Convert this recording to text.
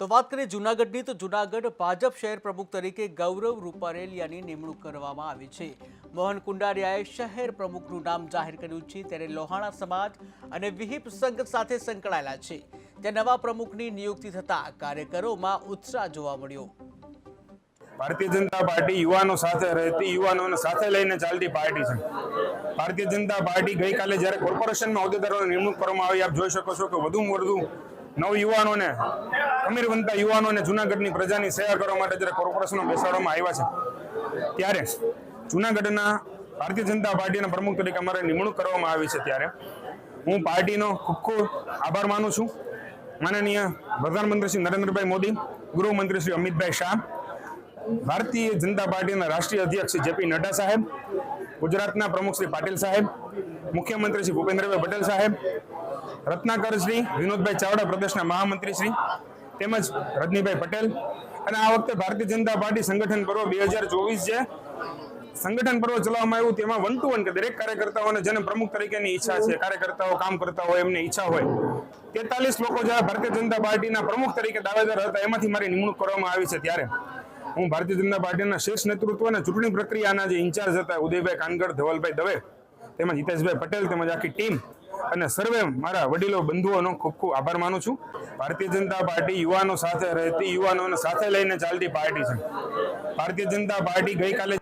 તો વાત કરીએ જૂનાગઢની, તો જૂનાગઢ ભાજપ શહેર પ્રમુખ તરીકે ગૌરવ રૂપારેલિયાની નિમણૂક કરવામાં આવી છે. મોહન કુંડારિયાએ શહેર પ્રમુખનું નામ જાહેર કર્યું છે. ત્યારે લોહાણા સમાજ અને વિહિપ સંઘ સાથે સંકળાયેલા છે. ત્યાં નવા પ્રમુખની નિયુક્તિ થતાં કાર્યકરોમાં ઉત્સાહ જોવા મળ્યો. ભારતીય જનતા પાર્ટી યુવાનો સાથે રહેતી, યુવાનોને સાથે લઈને ચાલતી પાર્ટી છે. ભારતીય જનતા પાર્ટી ગઈકાલે જ્યારે કોર્પોરેશનમાં હોદ્દેદારોની નિમણૂક કરવામાં આવી, આપ જોઈ શકો છો કે વધુમાં વધુ નવ યુવાનોને અમીર બનતા યુવાનોને જુનાગઢની પ્રજાની સેવા કરવા માટે જ્યારે કોર્પોરેશનો બેસાડવામાં આવ્યા છે, ત્યારે જુનાગઢના ભારતીય જનતા પાર્ટીના પ્રમુખ તરીકે અમારે નિમણૂક કરવામાં આવી છે ત્યારે. હું પાર્ટીનો ખૂબ ખૂબ આભાર માનું છું. માનનીય પ્રધાનમંત્રી શ્રી નરેન્દ્રભાઈ મોદી, ગૃહમંત્રી શ્રી અમિતભાઈ શાહ, ભારતીય જનતા પાર્ટીના રાષ્ટ્રીય અધ્યક્ષ શ્રી જેપી નડ્ડા સાહેબ, ગુજરાતના પ્રમુખ શ્રી પાટીલ સાહેબ મુખ્યમંત્રી શ્રી ભૂપેન્દ્રભાઈ પટેલ સાહેબ, રત્નાકર શ્રી વિનોદભાઈ ચાવડા પ્રદેશના મહામંત્રી શ્રી, તેમજ રજનીભાઈ પટેલ. અને આ વખતે ભારતીય જનતા પાર્ટી સંગઠન પર્વ બે હજાર ચોવીસ જે સંગઠન પર્વ ચલાવવામાં આવ્યું તેમાં વન ટુ વન કે દરેક કાર્યકર્તાઓને જેને પ્રમુખ તરીકેની ઈચ્છા છે. કાર્યકર્તાઓ, કામ કરતા હોય, એમની ઈચ્છા હોય. તેતાલીસ લોકો જ્યારે ભારતીય જનતા પાર્ટીના પ્રમુખ તરીકે દાવેદાર હતા. એમાંથી મારી નિમણૂક કરવામાં આવી છે ત્યારે. હું ભારતીય જનતા પાર્ટીના શીર્ષ નેતૃત્વ અને ચૂંટણી પ્રક્રિયાના જે ઇન્ચાર્જ હતા, ઉદયભાઈ કાનગર, ધવલભાઈ દવે તેમજ હિતેશભાઈ પટેલ તેમજ આખી ટીમ અને સર્વે મારા વડીલો, બંધુઓનો ખૂબ ખૂબ આભાર માનું છું. ભારતીય જનતા પાર્ટી યુવાનો સાથે રહેતી, યુવાનોને સાથે લઈને ચાલતી પાર્ટી છે. ભારતીય જનતા પાર્ટી ગઈકાલે